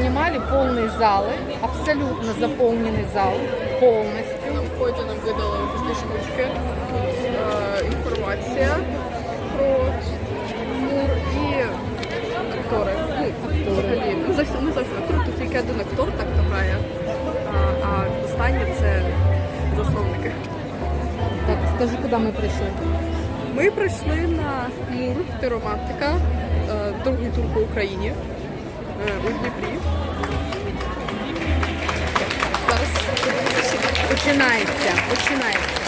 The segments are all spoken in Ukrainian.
понимали, полные залы, абсолютно заполненный зал, полностью. На вході нам видали такі штучки. Тут е, інформація про мур і актори. Ну, взагалі, не зовсім не зовсім актори, тут тільки один актор так грає. А, а останні це засновники. Так, скажи, куда мы пришли? Ми прийшли на мур Тиромантика, е, другий тур по Україні е, у Дніпрі. Зараз. Починається, починається.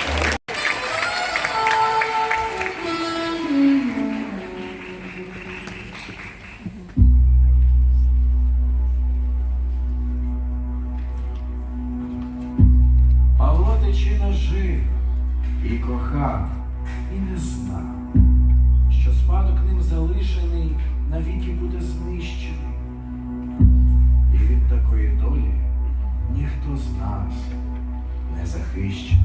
Не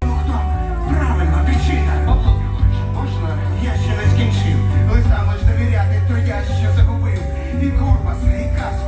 Хто? Правильно, причина. Можна? Я ще не скінчив. Листа лиш довіряти, то я ще загубив. І корпус, і казку,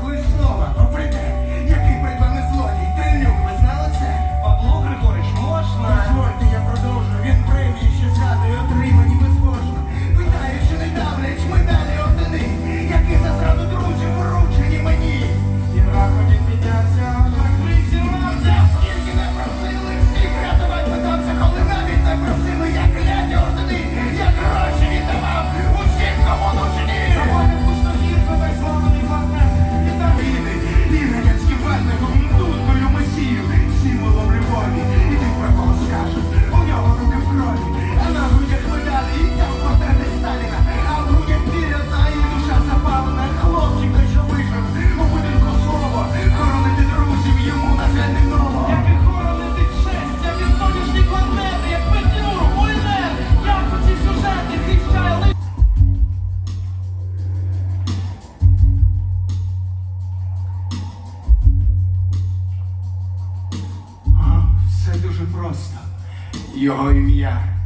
Jehovah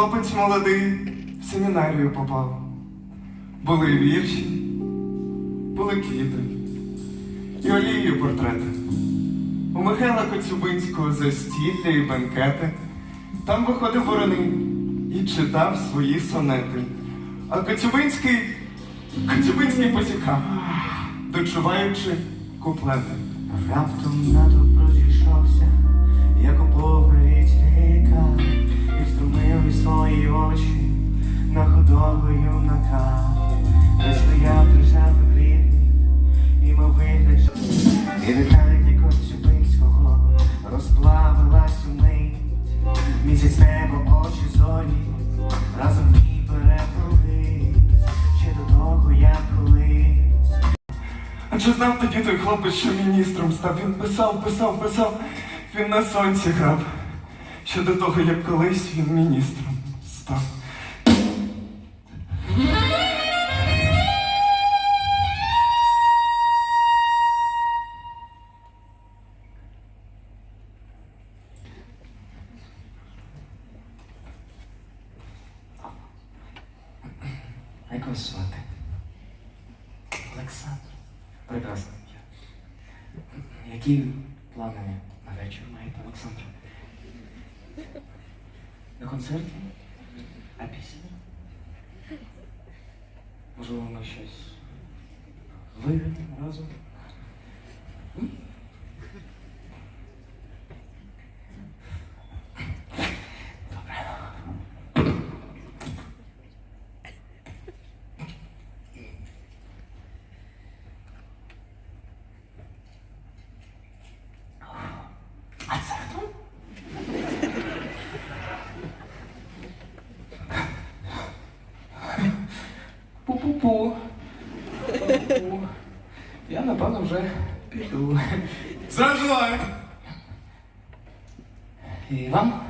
Хлопець молодий в семінарію попав. Були вірші, були квіти і олією портрети. У Михайла Коцюбинського застілля і бенкети. Там виходив вороний і читав свої сонети. А Коцюбинський, Коцюбинський потікав, дочуваючи куплети. Раптом натовп свої очі на худого юнака, де стояв державний блідний, і мов вигляд, і вітання Коцюбинського розплавилась у мить, місяць небо, очі зорі, разом і переплились, ще до того, як колись. А чи знав тоді той хлопець, що міністром став? Він писав, писав, писав. Він на сонці грав. Ще до того, як колись він. А як вас звати? Олександр. Прекрасно. Які плани на вечір маєте, Олександр? На концерті? А пісня? Можливо, ми щось виграємо разом? Пу-пу. Пу-пу. Я, напевно, вже піду. Заживай! І вам?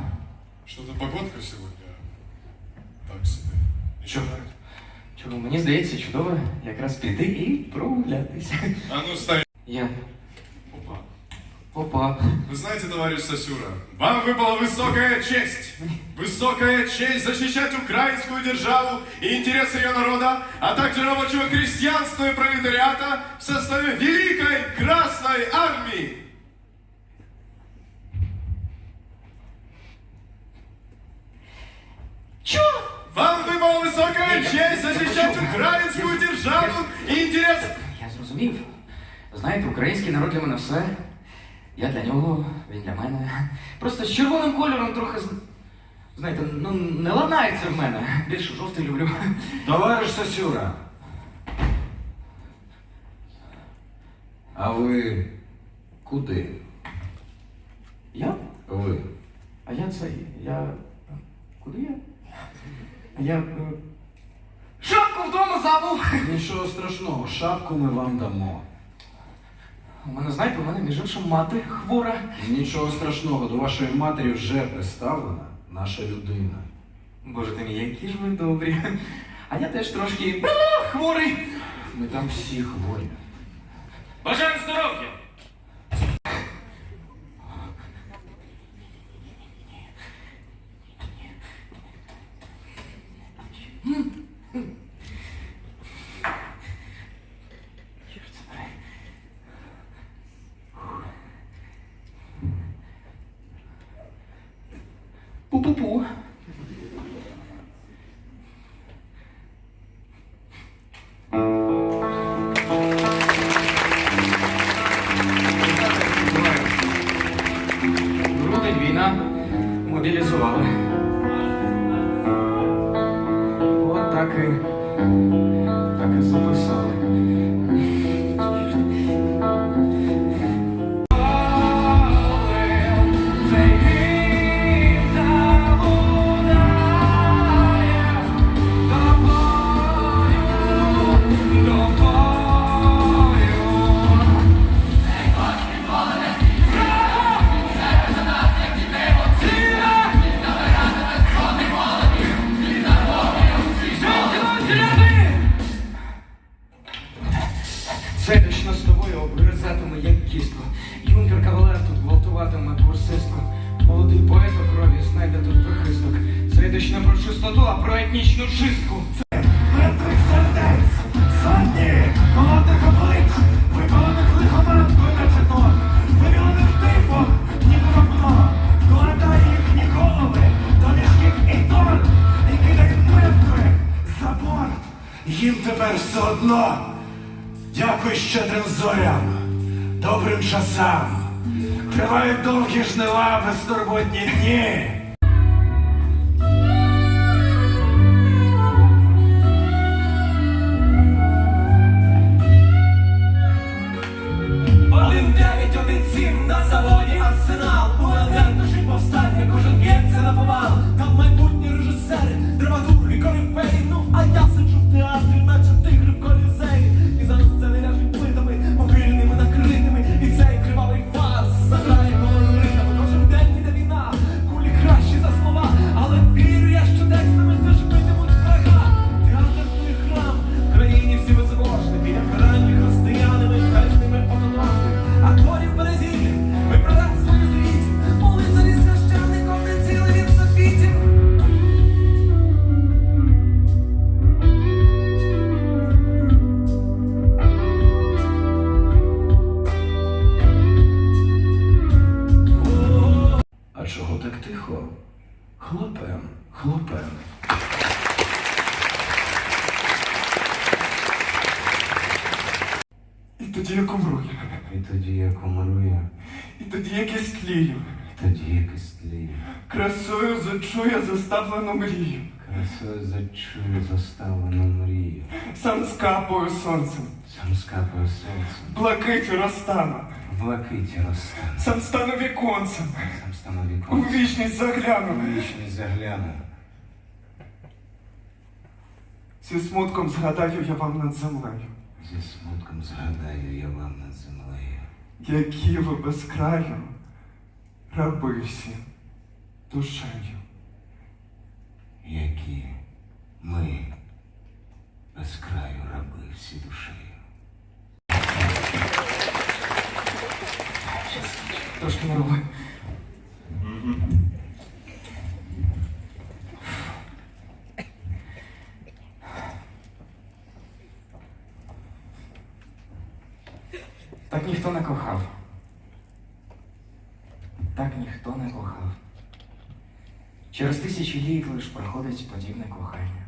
Что-то погодка сегодня так себе. Чого? Чому мені здається, чудово якраз піти і прогулятися. А ну, стой. Я. Опа. Опа. Вы знаете, товарищ Сосюра, вам выпала высокая честь. Высокая честь защищать украинскую державу и интересы ее народа, а также рабочего крестьянства и пролетариата в составе Великой Красной Армии. Чо? Вам выпала высокая честь защищать украинскую державу и интересы... Я зрозумів. Знаєте, український народ для мене все. Я для нього, він для мене. Просто з червоним кольором трохи. Знаєте, ну не ладнається в мене. Більше жовтий люблю. Товариш Сосюра. А ви куди? Я? Ви? А я цей. Я. Куди я? А я. е, Шапку вдома забув! Нічого страшного, шапку ми вам дамо. У мене, знаєте, у мене між іншим мати хвора. Нічого страшного, до вашої матері вже представлена наша людина. Боже ти мій, які ж ви добрі. А я теж трошки хворий. Ми там всі хворі. Пу-пу-пу. Їм тепер все одно. Дякую щедрим зорям, добрим часам. Тривають довгі жнива, безтурботні дні. Тоді як умру. І тоді як умру я, І тоді як я стлію. і тоді як істлію. Красою зачує заставлену мрію. Красою зачую заставлену мрію. Сам скапою сонцем. Сам скапаю сонце, Блакиті розтану. в блакиті розтане. Сам стану віконцем. Сам стану У віком. вічність загляну. Вічність загляну. Зі смутком згадаю я вам над землею, Зі смутком згадаю я вам над землею. які ви безкраю раби всі душею. які ми без краю раби всі душею. Трошки нервую. Так ніхто не кохав. Так ніхто не кохав. Літ лиш проходить подібне кохання.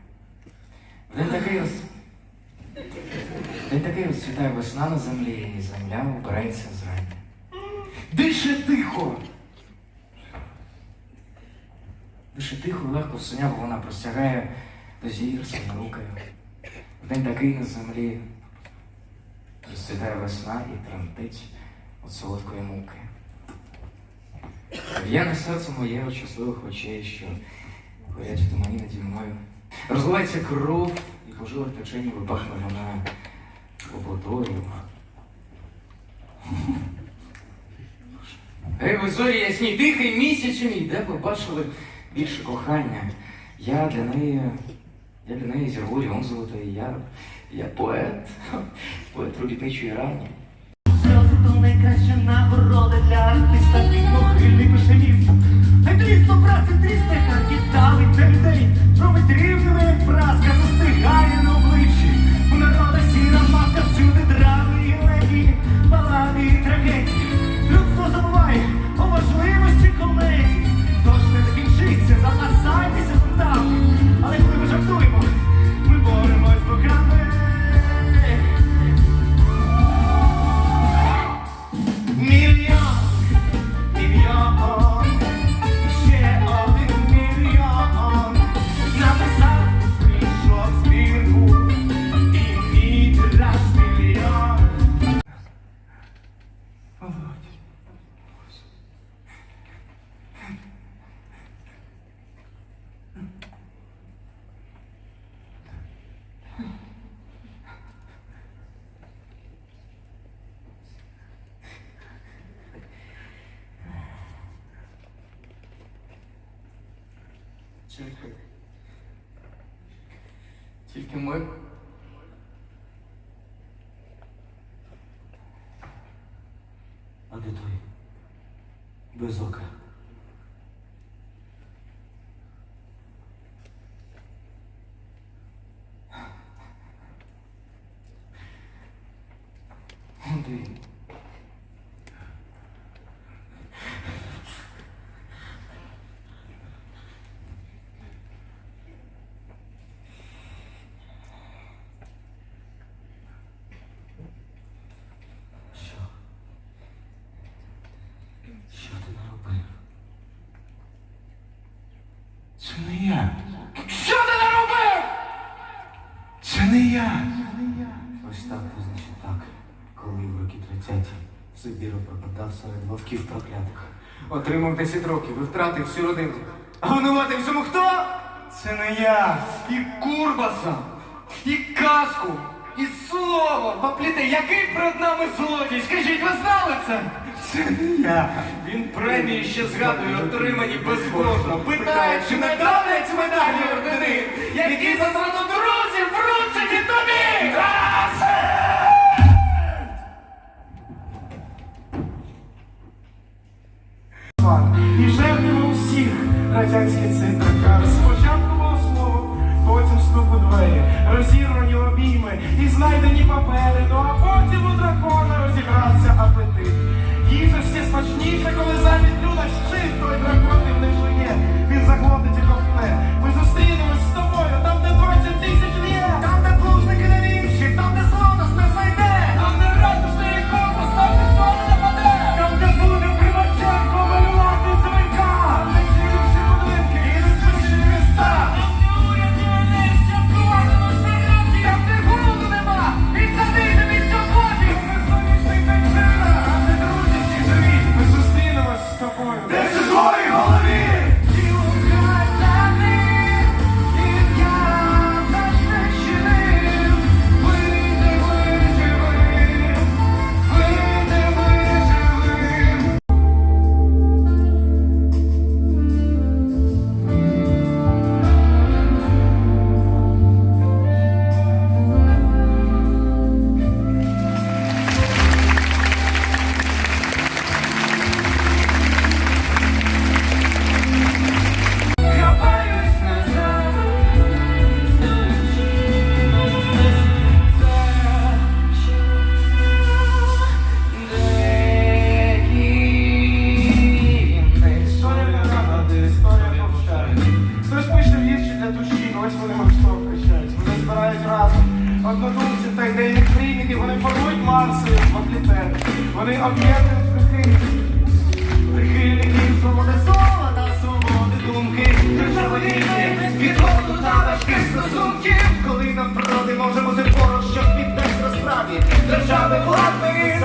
В день такий роз... в День такий розцвітає весна на землі, і земля убирається зрання. Дише тихо! Дише тихо легко в синяву вона простягає до зір своїми рукою. В день такий на землі розцвітає весна і тремтить від солодкої муки. В'яне серце моє від щасливих очей, що горять в тумані наді мною. Розливається кров, і по жилах течені випахне вона свободою. Гей, ви зорі ясні, тихий місяць мій, де ви бачили більше кохання? Я для неї, я для неї зірву ліон золотий, я, я поет, поет робітничої рані. Сльози то найкраща нагорода для артиста Під могильний Хай дрісно праці трісне, і давить для людей. Робить рівними, праска, застигає Тільки ми. А де той? Без ока. От він. Що? Що ти наробив? Це не я, Що ти наробив? це не я. Ось так, то значить так. Коли в роки 30 Сибіру пропадав серед вовків проклятих. Отримав 10 років і втратив всю родину. А винувати всьому хто? Це не я. І Курбаса, і казку, і слово. Попліте, який перед нами злодій? Скажіть, ви знали це? Це не я. Він премії ще згадує, отримані безбожно. Питає, чи не давлять медалі ордени, які за зраду друзів вручені тобі! Стосунків. Коли навпроти може бути поруч, щоб піднести розправі. Держави влади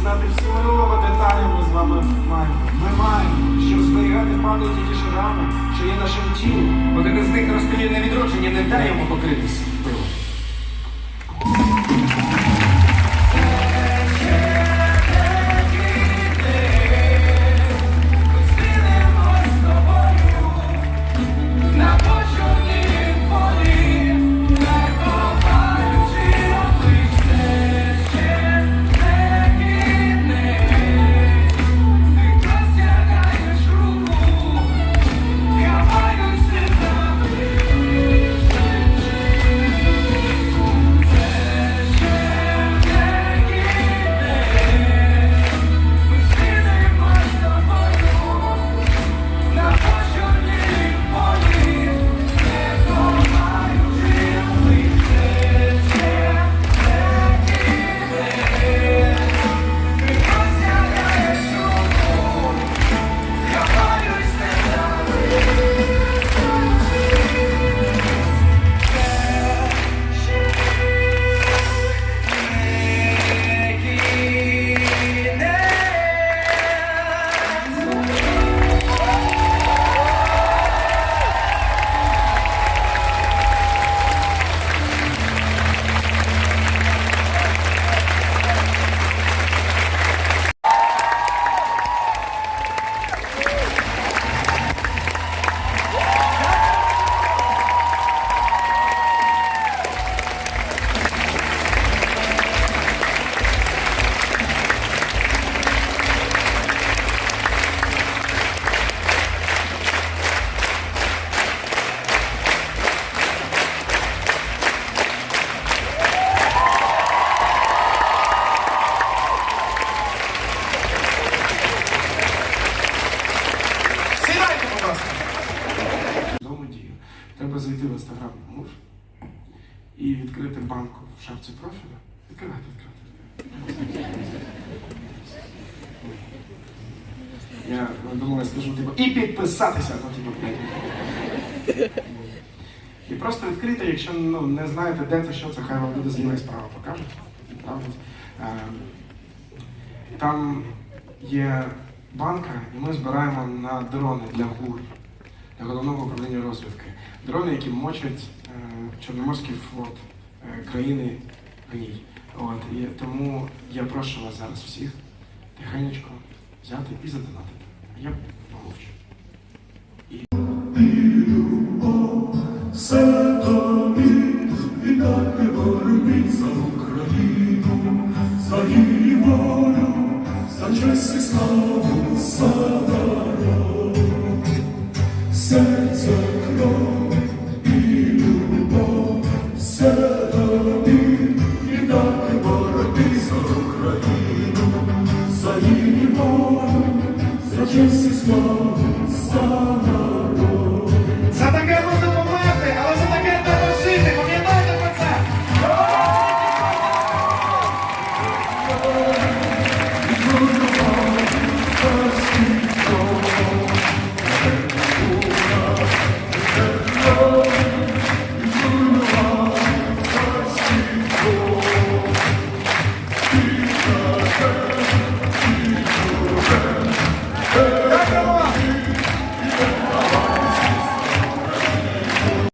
знати всі минулого деталі ми з вами маємо. Ми маємо, щоб зберігати пам'яті ті шрами, що є нашим тілом. Один із них розстріляє на відродження, не дай йому покритись шапці профіля. Відкривайте, відкривайте. Я думав, я скажу, типу, і підписатися, ну, типу. І просто відкрити, якщо ну, не знаєте, де це, що це, хай вам люди зліва і справа покажуть. Е, Там є банка, і ми збираємо на дрони для ГУР, для головного управління розвідки. Дрони, які мочать е, Чорноморський флот е, країни гній. От, і тому я прошу вас зараз всіх тихенечко взяти і задонатити. Я помовчу. kisses fall, summer.